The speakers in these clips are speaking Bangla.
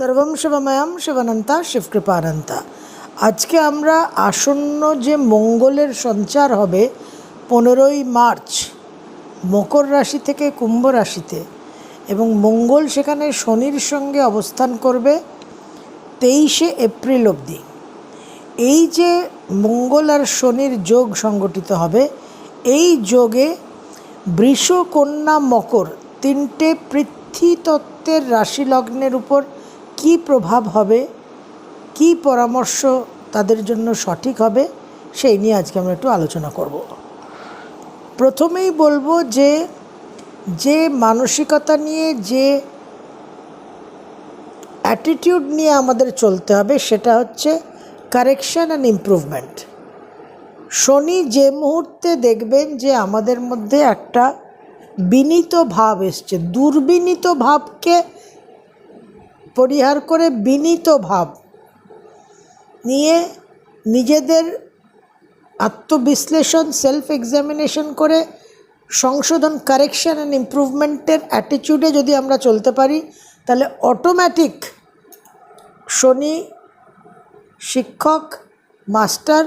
সর্বম শিবময়ম শিবানন্তা শিবকৃপানন্তা। আজকে আমরা আসন্ন যে মঙ্গলের সঞ্চার হবে, পনেরোই মার্চ, মকর রাশি থেকে কুম্ভ রাশিতে, এবং মঙ্গল সেখানে শনির সঙ্গে অবস্থান করবে তেইশে এপ্রিল অবধি। এই যে মঙ্গল আর শনির যোগ সংগঠিত হবে, এই যোগে বৃষ কন্যা মকর তিনটে পৃথ্বী তত্ত্বের রাশি লগ্নের উপর কী প্রভাব হবে? কী পরামর্শ তাদের জন্য সঠিক হবে? সেই নিয়ে আজকে আমরা একটু আলোচনা করব। প্রথমেই বলব যে যে মানসিকতা নিয়ে, যে অ্যাটিটিউড নিয়ে আমাদের চলতে হবে সেটা হচ্ছে কারেকশন অ্যান্ড ইমপ্রুভমেন্ট শনি যে মুহূর্তে দেখবেন যে আমাদের মধ্যে একটা বিনীত ভাব এসছে, দুর্বিনীত ভাবকে পরিহার করে বিনীত ভাব নিয়ে নিজেদের আত্মবিশ্লেষণ সেলফ এক্সামিনেশন করে সংশোধন কারেকশন অ্যান্ড ইমপ্রুভমেন্টের অ্যাটিটিউডে যদি আমরা চলতে পারি, তাহলে অটোমেটিক শনি শিক্ষক, মাস্টার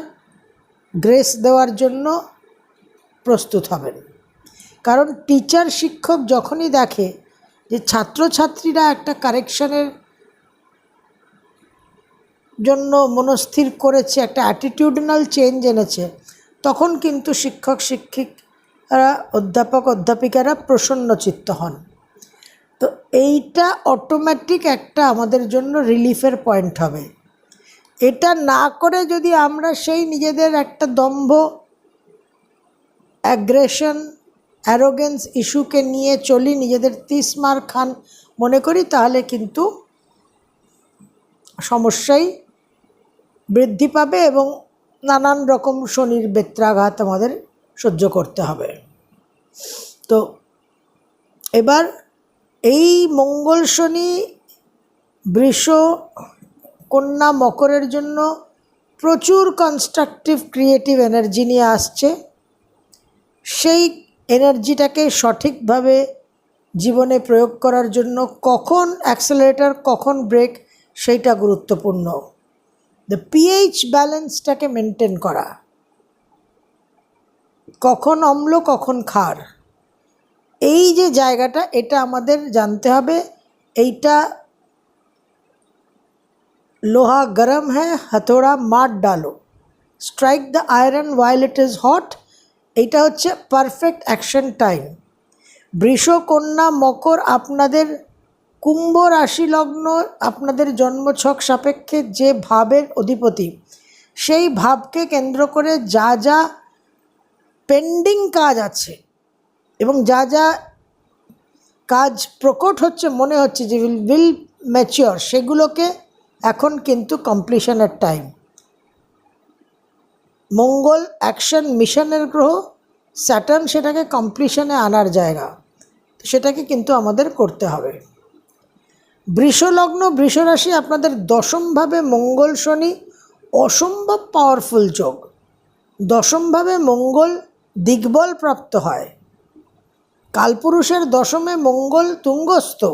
গ্রেস দেওয়ার জন্য প্রস্তুত হবেন। কারণ টিচার শিক্ষক যখনই দেখে যে ছাত্রছাত্রীরা একটা কারেকশনের জন্য মনস্থির করেছে, একটা অ্যাটিটিউডনাল চেঞ্জ এনেছে, তখন কিন্তু শিক্ষক, শিক্ষিকারা, অধ্যাপক, অধ্যাপিকারা প্রসন্নচিত্ত হন। তো এইটা অটোমেটিক একটা আমাদের জন্য রিলিফের পয়েন্ট হবে। এটা না করে যদি আমরা সেই নিজেদের একটা দম্ভ অ্যাগ্রেশন অ্যারোগেন্স ইস্যুকে নিয়ে চলি, নিজেদের তিসমার খান মনে করি, তাহলে কিন্তু সমস্যাই বৃদ্ধি পাবে এবং নানান রকম শনির বেত্রাঘাত আমাদের সহ্য করতে হবে। তো এবার এই মঙ্গল শনি বৃষ কন্যা মকরের জন্য প্রচুর কনস্ট্রাকটিভ ক্রিয়েটিভ এনার্জি নিয়ে আসছে। সেই এনার্জিটাকে সঠিকভাবে জীবনে প্রয়োগ করার জন্য কখন অ্যাক্সেলারেটর কখন ব্রেক সেইটা গুরুত্বপূর্ণ। দ্য পিএইচ ব্যালেন্সটাকে মেনটেন করা। কখন অম্ল, কখন ক্ষার। এই যে জায়গাটা, এটা আমাদের জানতে হবে। এইটা লোহা গরম হ্যাঁ হাতোড়া মাঠ ডালো। Strike the iron while it is hot এইটা হচ্ছে পারফেক্ট অ্যাকশন টাইম বৃষ কন্যা মকর আপনাদের কুম্ভ রাশি লগ্ন, আপনাদের জন্মছক সাপেক্ষে যে ভাবের অধিপতি, সেই ভাবকে কেন্দ্র করে যা যা পেন্ডিং কাজ আছে এবং যা যা কাজ প্রকট হচ্ছে, মনে হচ্ছে যে উইল উইল ম্যাচিওর সেগুলোকে এখন কিন্তু কমপ্লিশনের টাইম মঙ্গল অ্যাকশন মিশনের গ্রহ স্যাটার্ন সেটাকে কমপ্লিশনে আনার জায়গা। সেটাকে কিন্তু আমাদের করতে হবে। বৃষলগ্ন বৃষরাশি আপনাদের দশমভাবে মঙ্গল শনি, অসম্ভব পাওয়ারফুল যোগ। দশমভাবে মঙ্গল দিগ্বল প্রাপ্ত হয়। কালপুরুষের দশমে মঙ্গল তুঙ্গস্থ।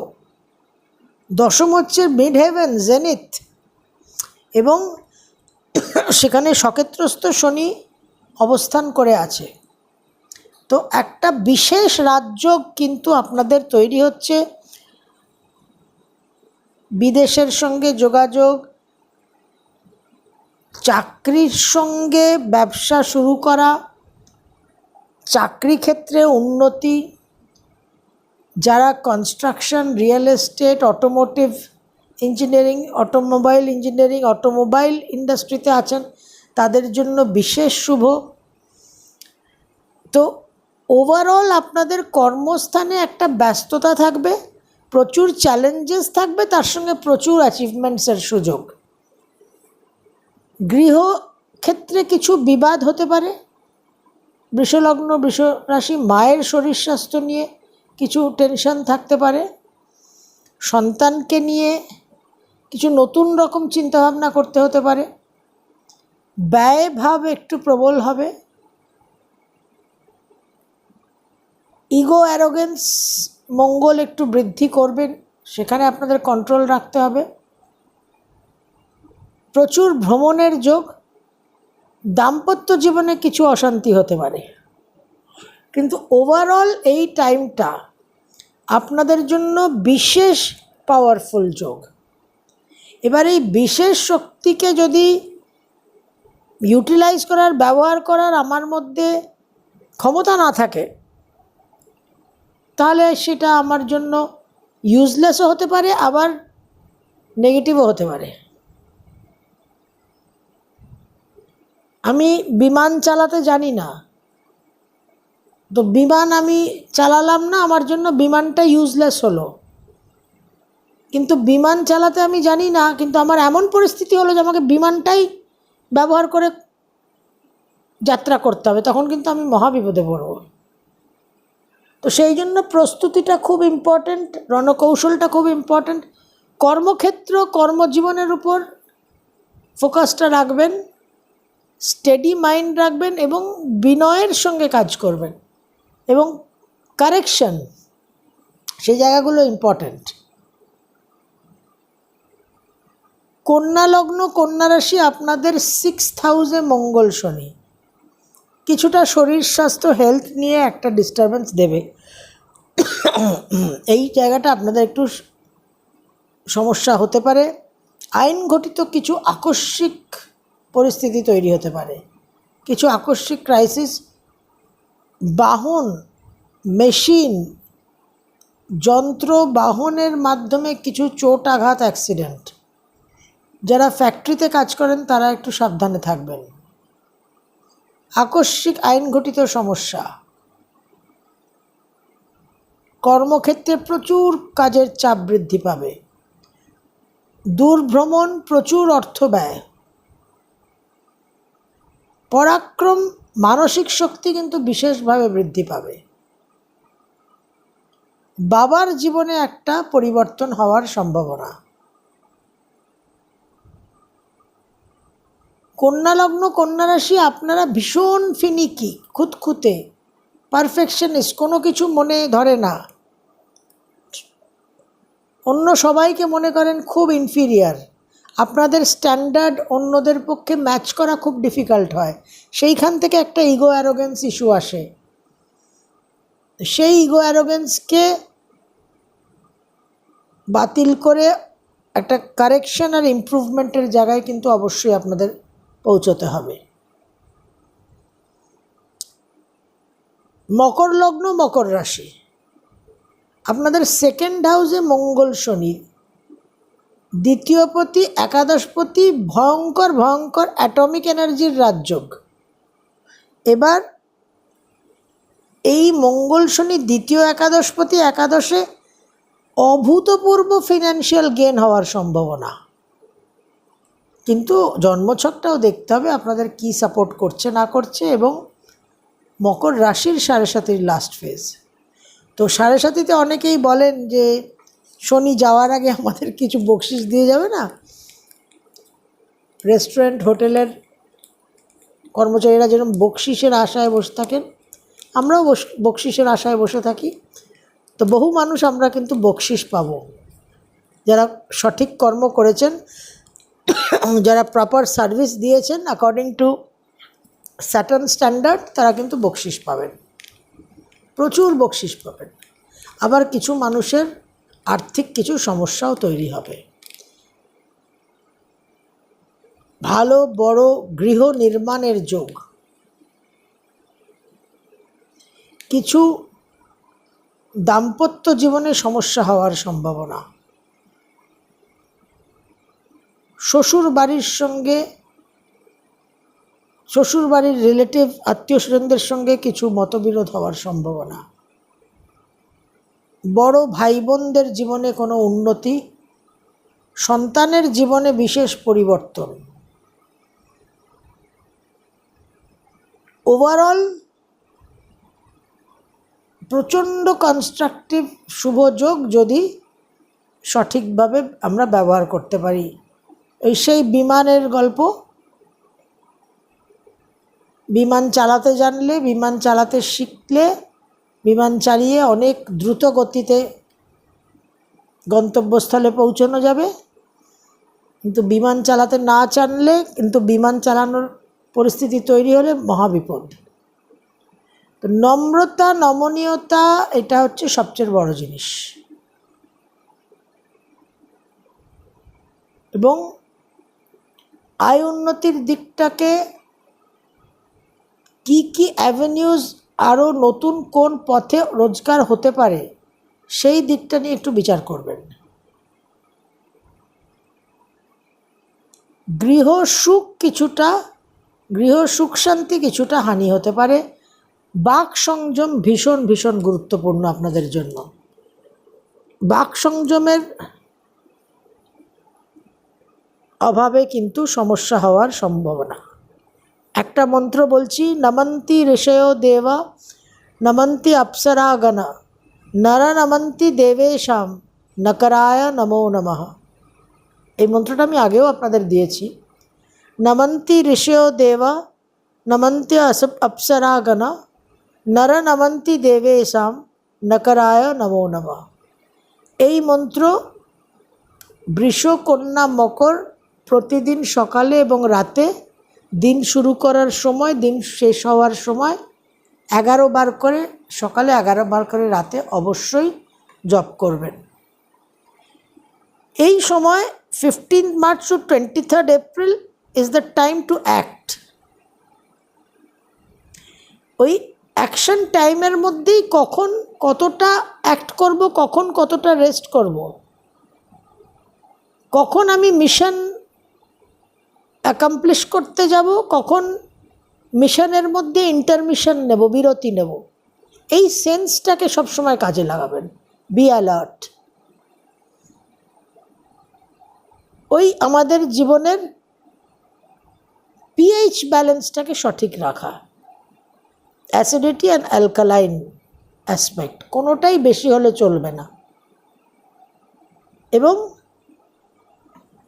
দশম হচ্ছে মিড হেভেন জেনিথ এবং সেখানে সকেত্রস্থ শনি অবস্থান করে আছে। তো একটা বিশেষ রাজ্য কিন্তু আপনাদের তৈরি হচ্ছে। বিদেশের সঙ্গে যোগাযোগ, চাকরির সঙ্গে ব্যবসা শুরু করা, চাকরি ক্ষেত্রে উন্নতি, যারা construction real estate automotive engineering, automobile engineering, automobile ইন্ডাস্ট্রিতে আছেন। তাদের জন্য বিশেষ শুভ। তো ওভারঅল আপনাদের কর্মস্থানে একটা ব্যস্ততা থাকবে, প্রচুর চ্যালেঞ্জেস থাকবে, তার সঙ্গে প্রচুর অ্যাচিভমেন্টসের সুযোগ। গৃহ ক্ষেত্রে কিছু বিবাদ হতে পারে, বৃষলগ্ন বৃষ রাশি মায়ের শরীর স্বাস্থ্য নিয়ে কিছু টেনশন থাকতে পারে। সন্তানকে নিয়ে কিছু নতুন রকম চিন্তাভাবনা করতে হতে পারে। ব্যয় ভাব একটু প্রবল হবে। ইগো অ্যারোগেন্স মঙ্গল একটু বৃদ্ধি করবেন, সেখানে আপনাদের কন্ট্রোল রাখতে হবে। প্রচুর ভ্রমণের যোগ, দাম্পত্য জীবনে কিছু অশান্তি হতে পারে। কিন্তু ওভারঅল এই টাইমটা আপনাদের জন্য বিশেষ পাওয়ারফুল যোগ। এবার এই বিশেষ শক্তিকে যদি ইউটিলাইজ করার, ব্যবহার করার আমার মধ্যে ক্ষমতা না থাকে, তাহলে সেটা আমার জন্য ইউজলেসও হতে পারে, আবার নেগেটিভও হতে পারে। আমি বিমান চালাতে জানি না, তো বিমান আমি চালালাম না, আমার জন্য বিমানটা ইউজলেস হলো। কিন্তু বিমান চালাতে আমি জানি না, কিন্তু আমার এমন পরিস্থিতি হলো যে আমাকে বিমানটাই ব্যবহার করে যাত্রা করতে হবে, তখন কিন্তু আমি মহাবিপদে পড়ব। তো সেই জন্য প্রস্তুতিটা খুব ইম্পর্ট্যান্ট রণকৌশলটা খুব ইম্পর্ট্যান্ট কর্মক্ষেত্র, কর্মজীবনের উপর ফোকাসটা রাখবেন স্টেডি মাইন্ড রাখবেন এবং বিনয়ের সঙ্গে কাজ করবেন এবং কারেকশন সেই জায়গাগুলো ইম্পর্ট্যান্ট কন্যা লগ্ন, কন্যা রাশি আপনাদের সিক্স হাউসে মঙ্গল শনি। কিছুটা শরীর স্বাস্থ্য হেলথ নিয়ে একটা ডিস্টারবেন্স দেবে। এই জায়গাটা আপনাদের একটু সমস্যা হতে পারে। আইন ঘটিত কিছু আকস্মিক পরিস্থিতি তৈরি হতে পারে। কিছু আকস্মিক ক্রাইসিস বাহন মেশিন যন্ত্র, বাহনের মাধ্যমে কিছু চোট আঘাত অ্যাক্সিডেন্ট যারা ফ্যাক্টরিতে কাজ করেন, তারা একটু সাবধানে থাকবেন। আকস্মিক আইন ঘটিত সমস্যা। কর্মক্ষেত্রে প্রচুর কাজের চাপ বৃদ্ধি পাবে। দূর ভ্রমণ প্রচুর অর্থ ব্যয়। পরাক্রম, মানসিক শক্তি কিন্তু বিশেষভাবে বৃদ্ধি পাবে। বাবার জীবনে একটা পরিবর্তন হওয়ার সম্ভাবনা। কন্যা লগ্ন কন্যা রাশি আপনারা ভীষণ ফিনিকি খুঁতখুঁতে পারফেকশনিস্ট কোনো কিছু মনে ধরে না। অন্য সবাইকে মনে করেন খুব ইনফিরিয়ার আপনাদের স্ট্যান্ডার্ড অন্যদের পক্ষে ম্যাচ করা খুব ডিফিকাল্ট হয়। সেইখান থেকে একটা ইগো অ্যারোগেন্স ইস্যু আসে। সেই ইগো অ্যারোগেন্সকে বাতিল করে একটা কারেকশন আর ইমপ্রুভমেন্টের জায়গায় কিন্তু অবশ্যই আপনাদের পৌঁছতে হবে। মকর লগ্ন, মকর রাশি। আপনাদের সেকেন্ড হাউসে মঙ্গল শনি, দ্বিতীয়পতি, একাদশপতি, ভয়ঙ্কর ভয়ঙ্কর অ্যাটমিক এনার্জির রাজযোগ। এবার এই মঙ্গল শনি দ্বিতীয়, একাদশপতি, একাদশে অভূতপূর্ব ফিনান্সিয়াল গেন হওয়ার সম্ভাবনা। কিন্তু জন্মছকটাও দেখতে হবে আপনাদের কি সাপোর্ট করছে, না করছে এবং মকর রাশির সাড়ে সাতির লাস্ট ফেজ তো সাড়ে সাতিতে অনেকেই বলেন যে, শনি যাওয়ার আগে আমাদের কিছু বকশিস দিয়ে যাবে না? রেস্টুরেন্ট হোটেলের কর্মচারীরা যেরকম বকশিসের আশায় বসে থাকেন, আমরাও বকশিসের আশায় বসে থাকি। তো বহু মানুষ আমরা কিন্তু বকশিস পাবো। যারা সঠিক কর্ম করেছেন যারা প্রপার সার্ভিস দিয়েছেন অ্যাকর্ডিং টু স্যাটার্ন স্ট্যান্ডার্ড তারা কিন্তু বকশিস পাবেন। প্রচুর বকশিস পাবেন। আবার কিছু মানুষের আর্থিক কিছু সমস্যাও তৈরি হবে। ভালো, বড় গৃহ নির্মাণের যোগ। কিছু দাম্পত্য জীবনে সমস্যা হওয়ার সম্ভাবনা। শ্বশুর বাড়ির সঙ্গে শ্বশুর বাড়ির রিলেটিভ আত্মীয় স্বজনদের সঙ্গে কিছু মতবিরোধ হওয়ার সম্ভাবনা। বড় ভাই বোনদের জীবনে কোনো উন্নতি, সন্তানের জীবনে বিশেষ পরিবর্তন। ওভারঅল প্রচণ্ড কনস্ট্রাকটিভ শুভযোগ যদি সঠিকভাবে আমরা ব্যবহার করতে পারি। এই সেই বিমানের গল্প। বিমান চালাতে জানলে, বিমান চালাতে শিখলে, বিমান চালিয়ে অনেক দ্রুত গতিতে গন্তব্যস্থলে পৌঁছানো যাবে। কিন্তু বিমান চালাতে না জানলে, কিন্তু বিমান চালানোর পরিস্থিতি তৈরি হলে মহাবিপদ তো নম্রতা, নমনীয়তা, এটা হচ্ছে সবচেয়ে বড় জিনিস। এবং আয় উন্নতির দিকটাকে কি কি অ্যাভিনিউজ আরও নতুন কোন পথে রোজগার হতে পারে, সেই দিকটা নিয়ে একটু বিচার করবেন। গৃহ সুখ কিছুটা, গৃহ সুখ শান্তি কিছুটা হানি হতে পারে। বাক সংযম ভীষণ ভীষণ গুরুত্বপূর্ণ আপনাদের জন্য। বাক সংযমের অভাবে কিন্তু সমস্যা হওয়ার সম্ভাবনা। একটা মন্ত্র বলছি, নমন্তি ঋষয় দেবা, নমন্তি অপ্সরাগণা নর নমন্তি দেবেশাম, নকরায় নমো নমঃ। এই মন্ত্রটা আমি আগেও আপনাদের দিয়েছি। নমন্তি ঋষয় দেবা, নমন্তি অপ্সরাগণা নর নমন্তি দেবেশাম, নকরায় নমো নমঃ। এই মন্ত্র বৃষ কন্যা মকর প্রতিদিন সকালে এবং রাতে দিন শুরু করার সময়, দিন শেষ হওয়ার সময় এগারো বার করে, সকালে এগারো বার করে রাতে অবশ্যই জপ করবেন। এই সময় fifteen March to twenty third April is the time to act ওই অ্যাকশন টাইমের মধ্যেই কখন কতটা অ্যাক্ট করব, কখন কতটা রেস্ট করব? কখন আমি মিশন অ্যাকামপ্লিশ করতে যাব, কখন মিশনের মধ্যে ইন্টারমিশন নেব, বিরতি নেব, এই সেন্সটাকে সবসময় কাজে লাগাবেন। বি অ্যালার্ট ওই আমাদের জীবনের পিএইচ ব্যালেন্সটাকে সঠিক রাখা। অ্যাসিডিটি অ্যান্ড অ্যালকালাইন অ্যাসপেক্ট কোনোটাই বেশি হলে চলবে না। এবং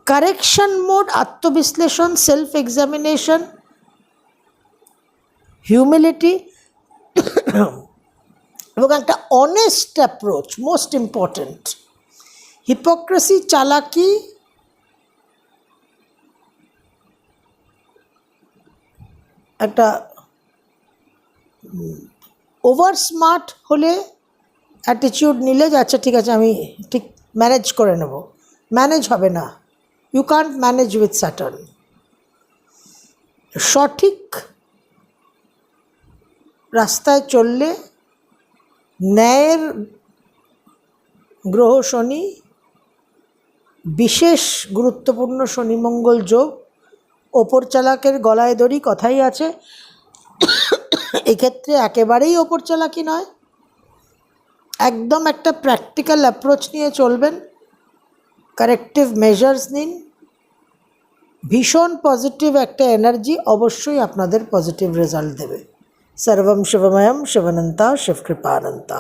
কারেকশন মোড আত্মবিশ্লেষণ সেলফ এক্সামিনেশন হিউমিলিটি এবং একটা honest approach most important hypocrisy চালাকি, একটা ওভার স্মার্ট হলে অ্যাটিটিউড নিলে যে আচ্ছা ঠিক আছে, আমি ঠিক ম্যানেজ করে নেব। ম্যানেজ হবে না। You can't manage with Saturn সঠিক রাস্তায় চললে ন্যায়ের গ্রহ শনি, বিশেষ গুরুত্বপূর্ণ শনি মঙ্গল যোগ, ওপর চালাকের গলায় দড়ি কথাই আছে। এক্ষেত্রে একেবারেই ওপর চালাকি নয়। একদম একটা প্র্যাকটিক্যাল অ্যাপ্রোচ নিয়ে চলবেন। কারেক্টিভ মেজার্স নিন। ভীষণ পজিটিভ একটা এনার্জি অবশ্যই আপনাদের পজিটিভ রেজাল্ট দেবে। সর্বম শুভময়ম শুভনন্তা শিবকৃপানন্তা